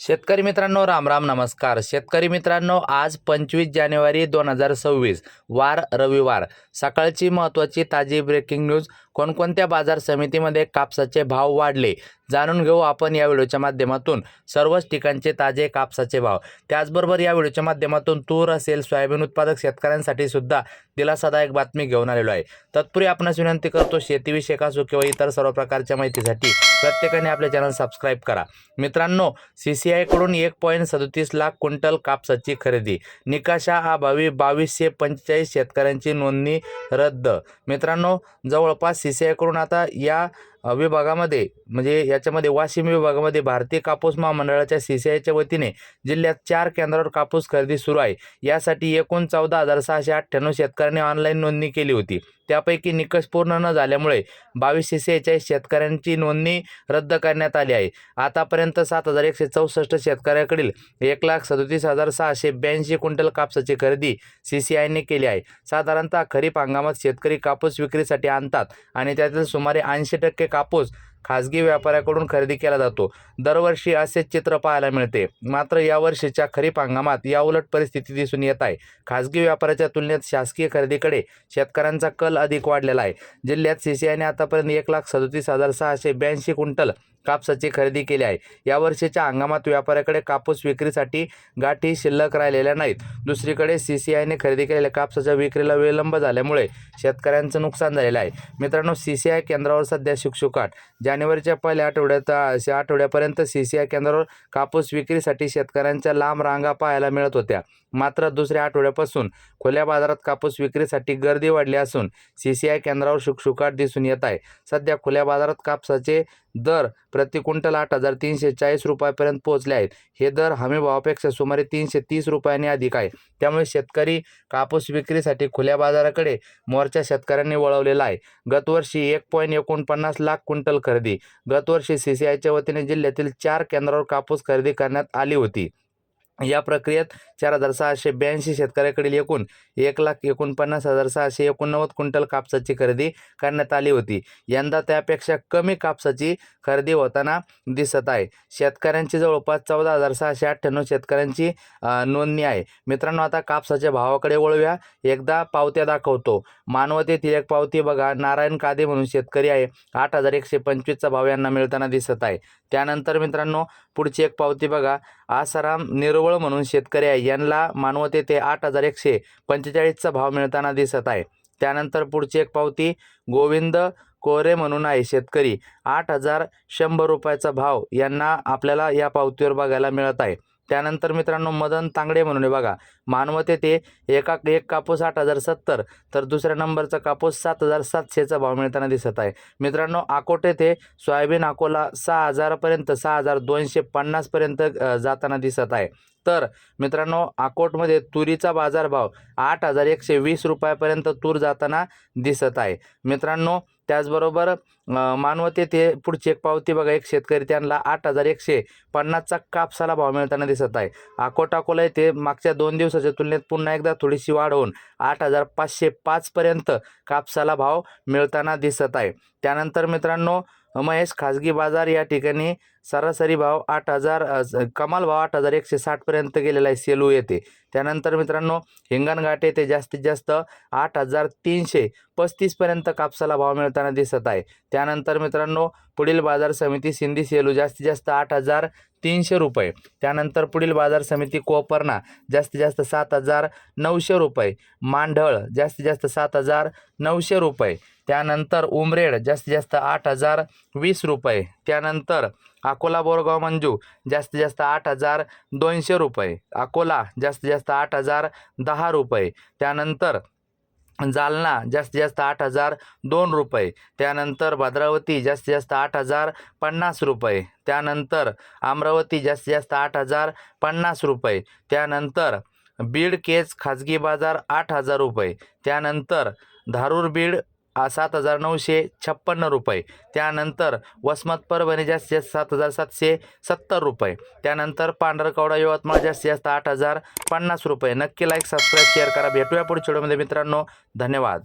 शेतकरी मित्रांनो राम राम नमस्कार. शेतकरी मित्रांनो आज पंचवीस जानेवारी दोन हजार सव्वीस वार रविवार. सकाळची महत्त्वाची ताजी ब्रेकिंग न्यूज कोणकोणत्या बाजार समितीमध्ये कापसाचे भाव वाढले? जाणून घेऊ आपण या व्हिडिओच्या माध्यमातून सर्वच ठिकाणचे ताजे कापसाचे भाव. त्याचबरोबर या व्हिडिओच्या माध्यमातून तूर असेल सोयाबीन उत्पादक शेतकऱ्यांसाठी सुद्धा दिलासादायक बातमी घेऊन आलेलो आहे. तत्पूर्वी आपणास विनंती करतो शेतीविषयक असो किंवा इतर सर्व प्रकारच्या माहितीसाठी प्रत्येकाने आपले चॅनल सबस्क्राईब करा. मित्रांनो सी सी आयकडून एक पॉईंट सदतीस लाख क्विंटल कापसाची खरेदी. निकषाअभावी बावीसशे पंचेचाळीस शेतकऱ्यांची नोंदणी रद्द. मित्रांनो जवळपास सी सी आयकडून आता या विभागामध्ये म्हणजे याच्यामध्ये वाशिम विभागामध्ये भारतीय कापूस महामंडळाच्या सी सी आयच्या वतीने जिल्ह्यात चार केंद्रावर कापूस खरेदी सुरू आहे. यासाठी एकूण चौदा हजार सहाशे अठ्ठ्याण्णव शेतकऱ्यांनी ऑनलाईन नोंदणी केली होती. त्यापैकी निकष पूर्ण न झाल्यामुळे बावीसशे सेहेचाळीस शेतकऱ्यांची नोंदणी रद्द करण्यात आली आहे. आतापर्यंत सात हजार एकशे चौसष्ट शेतकऱ्याकडील एक लाख सदोतीस हजार सहाशे ब्याऐंशी क्विंटल कापसाची खरेदी सी सी आयने केली आहे. साधारणतः खरीप हंगामात शेतकरी कापूस विक्रीसाठी आणतात आणि त्यातील सुमारे ऐंशी टक्के कापूस खाजगी व्यापाऱ्याकडून खरेदी केला जातो. दरवर्षी असेच चित्र पाहायला मिळते. मात्र यावर्षीच्या खरीप हंगामात याउलट परिस्थिती दिसून येत आहे. खाजगी व्यापाऱ्याच्या तुलनेत शासकीय खरेदीकडे शेतकऱ्यांचा कल अधिक वाढलेला आहे. जिल्ह्यात सी सी आयने आतापर्यंत एक लाख सदोतीस हजार सहाशे ब्याऐंशी क्विंटल कापसाची खरेदी केली आहे. या वर्षीच्या हंगामात व्यापाऱ्याकडे कापूस विक्रीसाठी गाठी शिल्लक राहिलेल्या नाहीत. दुसरीकडे सी सी आयने खरेदी केलेल्या कापसाच्या विक्रीला विलंब झाल्यामुळे शेतकऱ्यांचं नुकसान झालेलं आहे. मित्रांनो सी सी आय केंद्रावर सध्या शुकशुकाट जानेवारीच्या पहिल्या आठवड्यात आठवड्यापर्यंत सी सी आय केंद्रावर कापूस विक्रीसाठी शेतकऱ्यांच्या लांब रांगा पाहायला मिळत होत्या. मात्र दुसऱ्या आठवड्यापासून खुल्या बाजारात कापूस विक्रीसाठी गर्दी वाढली असून सी सी आय केंद्रावर शुकशुकाट दिसून येत आहे. सध्या खुल्या बाजारात कापसाचे दर प्रति क्विंटल आठ हजार तीनशे चाळीस रुपयापर्यंत पोहोचले आहेत. हे दर हमीभावापेक्षा सुमारे तीनशे तीस रुपयांनी अधिक आहे. त्यामुळे शेतकरी कापूस विक्रीसाठी खुल्या बाजाराकडे मोर्चा शेतकऱ्यांनी वळवलेला आहे. गतवर्षी एक पॉईंट एकोणपन्नास लाख क्विंटल खरेदी गतवर्षी सी सी आयच्या वतीने जिल्ह्यातील चार केंद्रावर कापूस खरेदी करण्यात आली होती. या प्रक्रियेत चार हजार सहाशे ब्याऐंशी शेतकऱ्याकडील एकूण एक लाख एकोणपन्नास हजार सहाशे एकोणनव्वद क्विंटल कापसाची खरेदी करण्यात आली होती. यंदा त्यापेक्षा कमी कापसाची खरेदी होताना दिसत आहे. शेतकऱ्यांची जवळपास चौदा हजार सहाशे अठ्ठ्याण्णव शेतकऱ्यांची नोंदणी आहे. मित्रांनो आता कापसाच्या भावाकडे वळूया. एकदा पावत्या दाखवतो. मानवत येथील एक पावती बघा. नारायण कादे म्हणून शेतकरी आहे. आठ हजार एकशे पंचवीसचा भाव यांना मिळताना दिसत आहे. त्यानंतर मित्रांनो पुढची एक पावती बघा. आसाराम निरवळ म्हणून शेतकरी आहे. यांना मानवत ते आठ हजार एकशे पंचेचाळीसचा भाव मिळताना दिसत आहे. त्यानंतर पुढची एक पावती गोविंद कोरे म्हणून आहे शेतकरी. आठ हजार शंभर रुपयाचा भाव यांना आपल्याला या पावतीवर बघायला मिळत आहे. त्यानंतर मित्रांनो मदन तांगडे म्हणून आहे बघा. मानवत येथे एका एक कापूस आठ हजार सत्तर तर दुसऱ्या नंबरचा कापूस सात हजार सातशेचा भाव मिळताना दिसत आहे. मित्रांनो आकोटे येथे सोयाबीन अकोला सहा हजारापर्यंत सहा हजार दोनशे पन्नासपर्यंत जाताना दिसत आहे. तर मित्रांनो अकोटमध्ये तुरीचा बाजारभाव आठ हजार एकशे वीस रुपयापर्यंत तूर जाताना दिसत आहे. मित्रांनो त्याचबरोबर मानवत येथे पुढची एक पावती बघा. एक शेतकरी त्यांना आठ हजार एकशे पन्नासचा कापसाला भाव मिळताना दिसत आहे. अकोट अकोला येथे मागच्या दोन दिवसाच्या तुलनेत पुन्हा एकदा थोडीशी वाढ होऊन आठ हजार पाचशे पाचपर्यंत कापसाला भाव मिळताना दिसत आहे. त्यानंतर मित्रांनो महेश खाजगी बाजार या ठिकाणी सरासरी भाव आठ हजार कमाल भाव आठ हजार एकशे साठपर्यंत गेलेला आहे सेलू येथे. त्यानंतर मित्रांनो हिंगणघाट येथे जास्तीत जास्त आठ हजार तीनशे पस्तीसपर्यंत कापसाला भाव मिळताना दिसत आहे. त्यानंतर मित्रांनो पुढील बाजार समिती सिंधी सेलू जास्तीत जास्त आठ हजार तीनशे रुपये. त्यानंतर पुढील बाजार समिती कोपरना जास्तीत जास्त सात हजार नऊशे रुपये. मांढळ जास्तीत जास्त सात हजार नऊशे रुपये. त्यानंतर उमरेड जास्तीत जास्त आठ हजार वीस रुपये. त्यानंतर अकोला बोरगाव मंजू जास्तीत जास्त आठ हजार दोनशे रुपये. अकोला जास्तीत जास्त आठ हजार दहा रुपये. त्यानंतर जालना जास्तीत जास्त आठ हजार दोन रुपये. त्यानंतर भद्रावती जास्तीत जास्त आठ हजार पन्नास रुपये. त्यानंतर अमरावती जास्तीत जास्त आठ हजार पन्नास रुपये. त्यानंतर बीड केज खाजगी बाजार आठ हजार रुपये. त्यानंतर धारूर बीड सात हजार नऊशे छप्पन्न रुपये. त्यानंतर वसमत परभणी जास्तीत जास्त सात हजार सातशे सत्तर रुपये. त्यानंतर पांढरकवडा यवतमाळ जास्तीत जास्त आठ हजार पन्नास रुपये. नक्की लाईक सबस्क्राईब शेअर करा. भेटूया पुढच्या व्हिडिओमध्ये मित्रांनो. धन्यवाद.